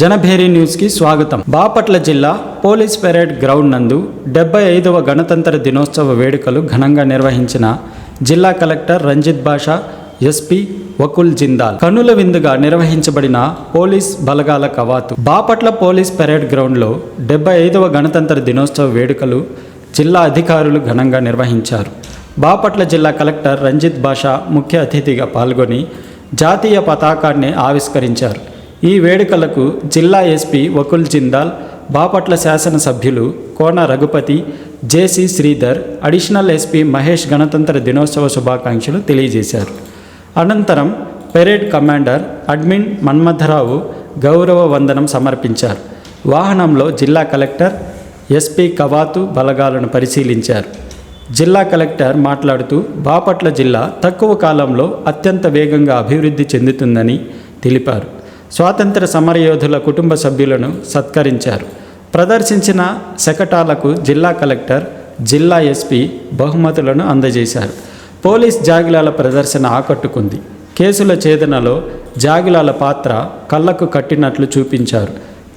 జనభేరి న్యూస్కి స్వాగతం. బాపట్ల జిల్లా పోలీస్ పెరేడ్ గ్రౌండ్ నందు డెబ్బై ఐదవ గణతంత్ర దినోత్సవ వేడుకలు ఘనంగా నిర్వహించిన జిల్లా కలెక్టర్ రంజిత్ బాషా ఎస్పీ వకుల్ జిందాల్. కనుల విందుగా నిర్వహించబడిన పోలీస్ బలగాల కవాతు. బాపట్ల పోలీస్ పెరేడ్ గ్రౌండ్లో డెబ్బై ఐదవ గణతంత్ర దినోత్సవ వేడుకలు జిల్లా అధికారులు ఘనంగా నిర్వహించారు. బాపట్ల జిల్లా కలెక్టర్ రంజిత్ బాషా ముఖ్య అతిథిగా పాల్గొని జాతీయ పతాకాన్ని ఆవిష్కరించారు. ఈ వేడుకలకు జిల్లా ఎస్పీ వకుల్ జిందాల్ బాపట్ల శాసనసభ్యులు Kona Raghupathi JC Sridhar additional SP Mahesh గణతంత్ర దినోత్సవ శుభాకాంక్షలు తెలియజేశారు. అనంతరం పెరేడ్ కమాండర్ అడ్మిన్ మన్మథరావు గౌరవ వందనం సమర్పించారు. వాహనంలో జిల్లా కలెక్టర్ ఎస్పీ కవాతు బలగాలను పరిశీలించారు. జిల్లా కలెక్టర్ మాట్లాడుతూ బాపట్ల జిల్లా తక్కువ కాలంలో అత్యంత వేగంగా అభివృద్ధి చెందుతుందని తెలిపారు. స్వాతంత్ర సమరయోధుల కుటుంబ సభ్యులను సత్కరించారు. ప్రదర్శించిన శకటాలకు జిల్లా కలెక్టర్ జిల్లా ఎస్పీ బహుమతులను అందజేశారు. పోలీస్ జాగిలాల ప్రదర్శన ఆకట్టుకుంది. కేసుల ఛేదనలో జాగిలాల పాత్ర కళ్ళకు కట్టినట్లు చూపించారు.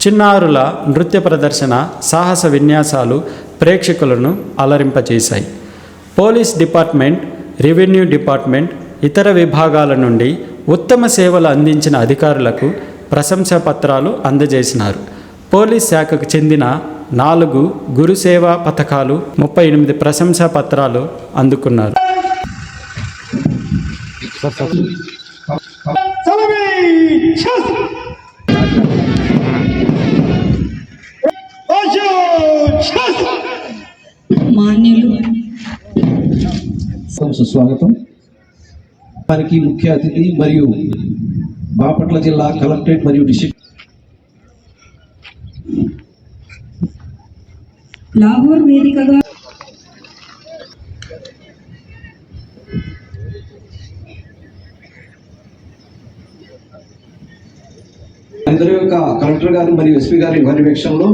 చిన్నారుల నృత్య ప్రదర్శన సాహస విన్యాసాలు ప్రేక్షకులను అలరింపచేశాయి. పోలీస్ డిపార్ట్మెంట్ రెవెన్యూ డిపార్ట్మెంట్ ఇతర విభాగాల నుండి ఉత్తమ సేవలు అందించిన అధికారులకు ప్రశంసా పత్రాలు అందజేసినారు. పోలీస్ శాఖకు చెందిన నాలుగు గురుసేవా పథకాలు ముప్పై ఎనిమిది ప్రశంసా పత్రాలు అందుకున్నారు. స్వాగతం వారికి ముఖ్య అతిథి మరియు బాపట్ల జిల్లా కలెక్టరేట్ మరియు డిస్ట్రిక్ట్ లాహోర్ వేదికగా అందరి యొక్క కలెక్టర్ గారు మరియు ఎస్పీ గారి పర్యవేక్షణలో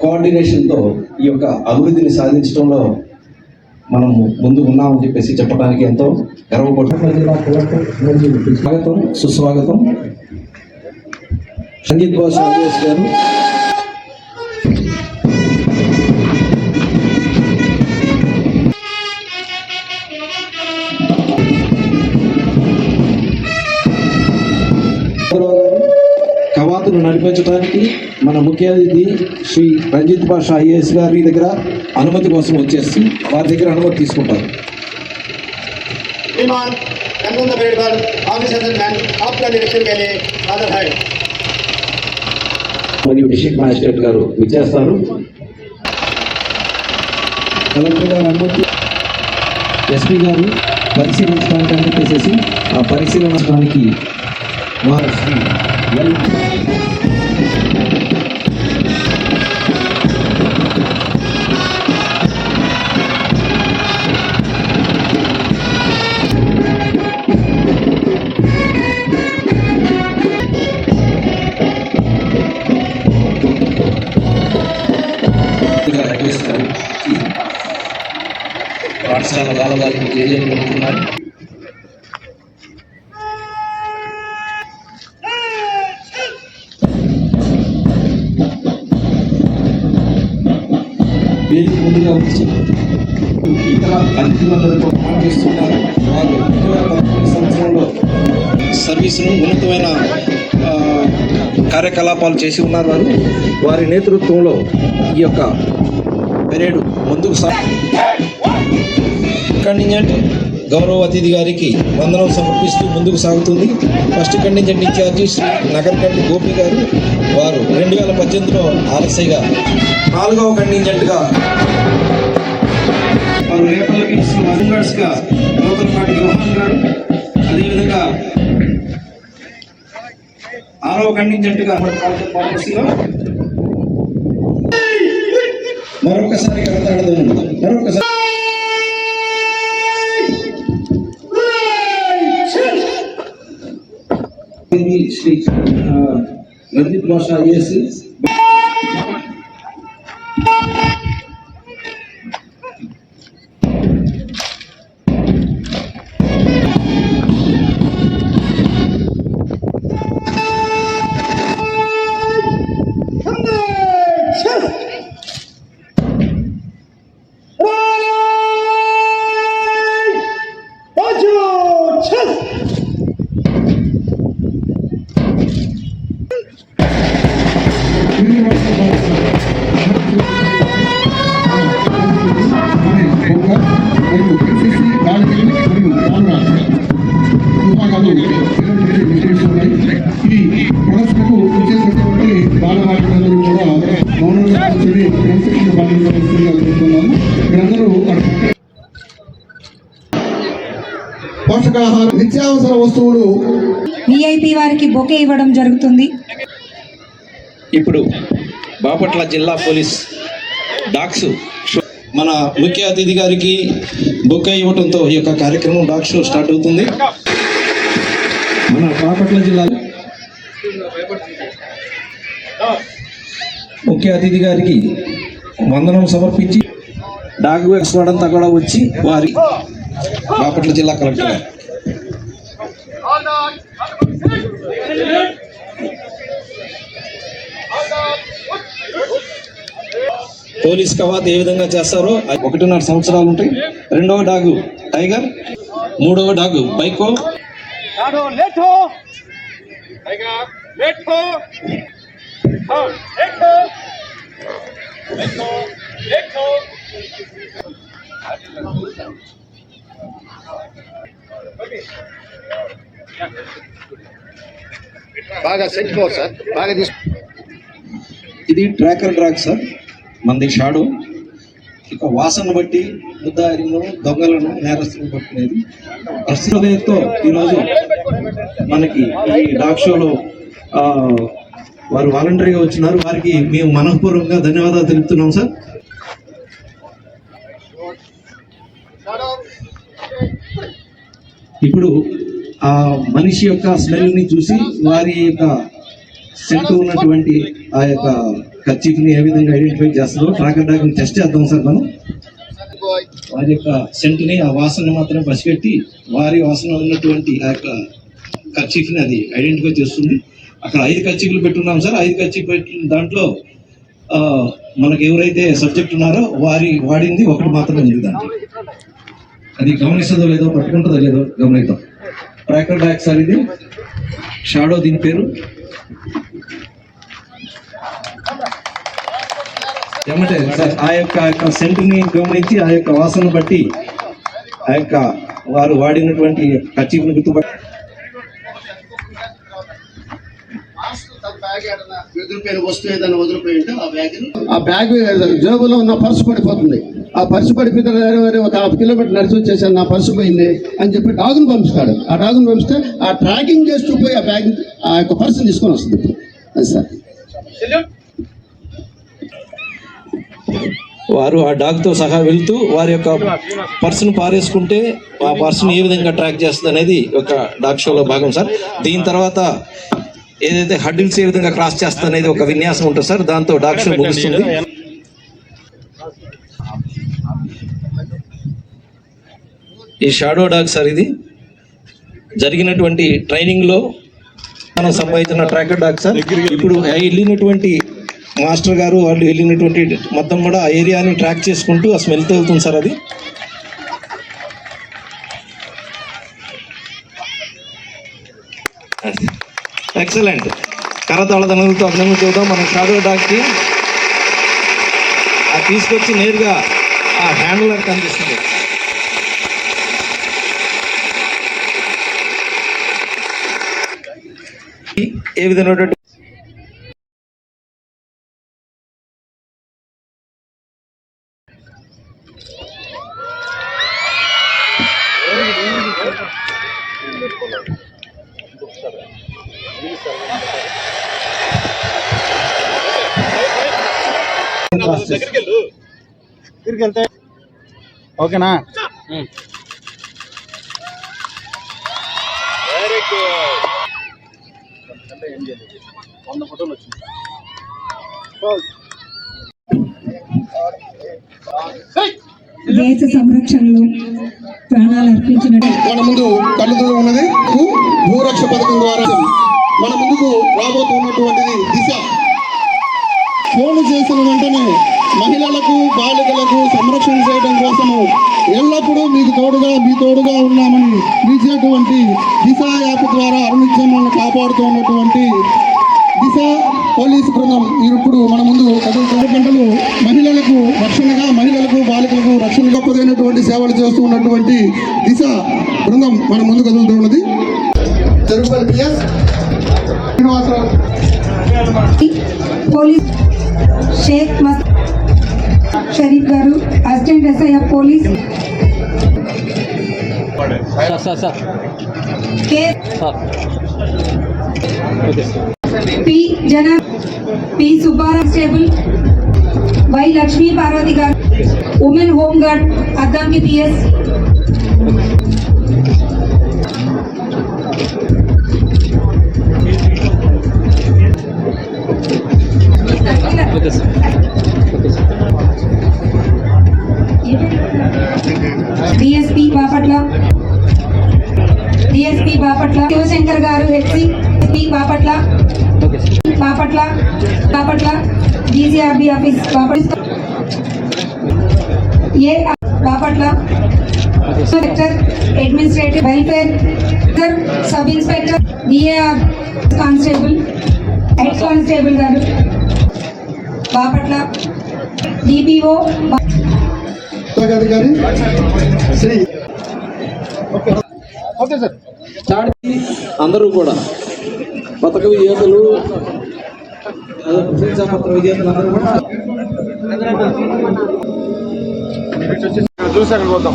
కోఆర్డినేషన్తో ఈ యొక్క అభివృద్ధిని సాధించడంలో మనం ముందు ఉన్నామని చెప్పేసి చెప్పడానికి ఎంతో గర్వపడుతుంది స్వాగతం సుస్వాగతం. సంగీత్ బాస్ రాజేష్ గారు. బాధ్యతలు నడిపించడానికి మన ముఖ్య అతిథి శ్రీ రంజిత్ భాషా ఐఏఎస్ గారి దగ్గర అనుమతి కోసం వచ్చేసి వారి దగ్గర అనుమతి తీసుకుంటారు. మరియు డిస్ట్రిక్ట్ మ్యాజిస్ట్రేట్ గారు విచ్చేస్తారు. కలెక్టర్ గారు అనుమతి ఎస్పీ గారు పరిశీలించడానికి చేసేసి ఆ పరిశీలించడానికి వారు శ్రీ ఎల్ రాకేష్ గారు పాఠశాల బాలబాలికలు తెలియజేయబడుతున్నారు వేదిక వచ్చి ఇతర పనిచేస్తున్నారు వారు రెండు వేల సంవత్సరంలో సర్వీసును ఉన్నతమైన కార్యకలాపాలు చేసి ఉన్నారు వారు. వారి నేతృత్వంలో ఈ యొక్క పెరేడు ముందుకు సా కంటింజెంట్ గౌరవ అతిథి గారికి వందనం సమర్పిస్తూ ముందుకు సాగుతుంది. First contingent in charge Shri Nagarkanti Gopi గారు వారు రెండు వేల పద్దెనిమిదిలో ఆలస్యగా నాలుగవ కంటింజెంట్గా వారు రేపల్లకి గా గారు అదేవిధంగా ఆరవ కంటింజెంట్గా మరొకసారి మరొకసారి శ్రీ ఆ, రంజిత్ భాష మీరందరూ అక్కడ పోషకాహార నిత్యావసర వస్తువులు విఐపి వారికి బొకే ఇవ్వడం జరుగుతుంది. ఇప్పుడు బాపట్ల జిల్లా పోలీస్ డాక్స్ షో మన ముఖ్య అతిథి గారికి బొక్క ఇవ్వడంతో ఈ యొక్క కార్యక్రమం డాక్ షో స్టార్ట్ అవుతుంది. మన బాపట్ల జిల్లాలో ముఖ్య అతిథి గారికి వందనం సమర్పించి డాగ్ ఎక్స్పర్ట్ అంతా కూడా వచ్చి వారి బాపట్ల జిల్లా కలెక్టర్ గారు. పోలీస్ కవాత్ ఏ విధంగా చేస్తారో అది ఒకటిన్నర సంవత్సరాలు ఉంటాయి. రెండవ డాగు టైగర్ మూడవ డాగు బైకో. లేట్. let బాగా సెట్ సార్ బాగా తీసు ఇది ట్రాకర్ డ్రాగ్ సార్ మనది షాడో. ఇక వాసన బట్టి ముద్దారిను దొంగలను నేరస్తులను పట్టుకునేది. ప్రస్తుతంతో ఈరోజు మనకి ఈ డాగ్ షోలో ఆ, వారు వాలంటరీగా వచ్చినారు. వారికి మేము మనఃపూర్వకంగా ధన్యవాదాలు తెలుపుతున్నాం సార్. ఇప్పుడు ఆ మనిషి యొక్క స్మెల్ని చూసి వారి యొక్క సెంట్ ఉన్నటువంటి ఆ యొక్క ఖర్చీఫ్ని ఏ విధంగా ఐడెంటిఫై చేస్తుందో ట్రాకర్ డాగ్ టెస్ట్ చేద్దాం సార్ మనం. వారి యొక్క సెంట్ని ఆ వాసన మాత్రమే పసిపెట్టి వారి వాసన ఉన్నటువంటి ఆ యొక్క కర్చీఫ్ని అది ఐడెంటిఫై చేస్తుంది. అక్కడ ఐదు కచ్చికలు పెట్టున్నాం సార్. ఐదు కర్చీఫ్ పెట్టిన దాంట్లో మనకు ఎవరైతే సబ్జెక్ట్ ఉన్నారో వారి వాడింది ఒకటి మాత్రమే ఉంది దాంట్లో. అది గమనిస్తుందో లేదో పట్టుకుంటుందో లేదో గమనిద్దాం. ట్రాకర్ డాగ్ సార్ ఇది. షాడో దీని పేరు. ఏమంటే సార్ ఆ యొక్క ఆ యొక్క సెంటుని గమనించి ఆ యొక్క వాసన బట్టి ఆ యొక్క వారు వాడినటువంటి కచీపుని గుర్తుపట్టి వస్తువు ఏదైనా ఆ బ్యాగ్ ఆ బ్యాగ్ జేబులో ఉన్న పర్సు పడిపోతుంది. ఆ పర్సు వేరే ఒక హాఫ్ కిలోమీటర్ నడిచి వచ్చేసాను నా పర్సు పోయింది అని చెప్పి డాగును పంపిస్తాడు. ఆ డాగును పంపిస్తే ఆ ట్రాకింగ్ చేస్తూ పోయి ఆ బ్యాగ్ ఆ యొక్క పర్సుని తీసుకొని వస్తుంది. అది సార్. వారు ఆ డాగ్తో సహా వెళ్తూ వారి యొక్క పర్సును పారేసుకుంటే ఆ పర్సును ఏ విధంగా ట్రాక్ చేస్తుంది అనేది ఒక డాగ్ షోలో భాగం సార్. దీని తర్వాత ఏదైతే హడ్డిల్స్ ఏ విధంగా క్రాస్ చేస్తుంది అనేది ఒక విన్యాసం ఉంటుంది సార్. దాంతో డాగ్ షో ముగుస్తుంది. ఈ షాడో డాగ్ సార్ ఇది. జరిగినటువంటి ట్రైనింగ్లో మనం సంపాదించిన ట్రాకర్ డాగ్ సార్. ఇప్పుడు వెళ్ళినటువంటి మాస్టర్ గారు వాళ్ళు వెళ్ళినటువంటి మొత్తం కూడా ఆ ఏరియాని ట్రాక్ చేసుకుంటూ ఆ స్మెల్తో వెళ్తుంది సార్ అది. ఎక్సలెంట్. కరతాళ ధనులతో అభినందన చూద్దాం మనం షాడో డాక్కి ఆ తీసుకొచ్చి నేరుగా ఆ హ్యాండ్లర్ కనిపిస్తుంది. ఏ విధమైనటువంటి ఓకేనా? Very good. దేశ సంరక్షణలో ప్రాణాలు అర్పించినట్టు. మన ముందు కళ్ళు ఉన్నది. భూరక్ష పథకం ద్వారా మన ముందుకు రాబోతున్నటువంటిది దిశ. ఫోన్ చేసిన బాలికలకు సంరక్షణ చేయడం కోసము ఎల్లప్పుడూ మీకు తోడుగా మీ తోడుగా ఉన్నామని పిలిచేటువంటి దిశ యాప్ ద్వారా అరుణిత్యం మనల్ని కాపాడుతూ ఉన్నటువంటి దిశ పోలీస్ బృందం ఇప్పుడు మన ముందు కదులుతున్న గంటలు మహిళలకు రక్షణగా మహిళలకు బాలికలకు రక్షణ గొప్పదైనటువంటి సేవలు చేస్తూ ఉన్నటువంటి దిశ బృందం మన ముందు కదులుతూ ఉన్నది తిరుపతి పిఎస్ శ్రీనివాసరావు. పోలీస్ షేక్ మస్ షరీఫ్ గారు assistant SI of police K P జన P Subbarao stable Y Lakshmi Parvathi గారు women home guard Addanki PS DSP Bapatla DSP Bapatla Shivshankar గారు HC P Bapatla Bapatla Bapatla GCRB office Bapatla A Bapatla inspector administrative welfare sub inspector DAR constable head constable గారు Bapatla DPO అధికారి శ్రీ చాటి అందరూ కూడా పథక విజేతలు అందరూ కూడా చూసి అక్కడ పోతాం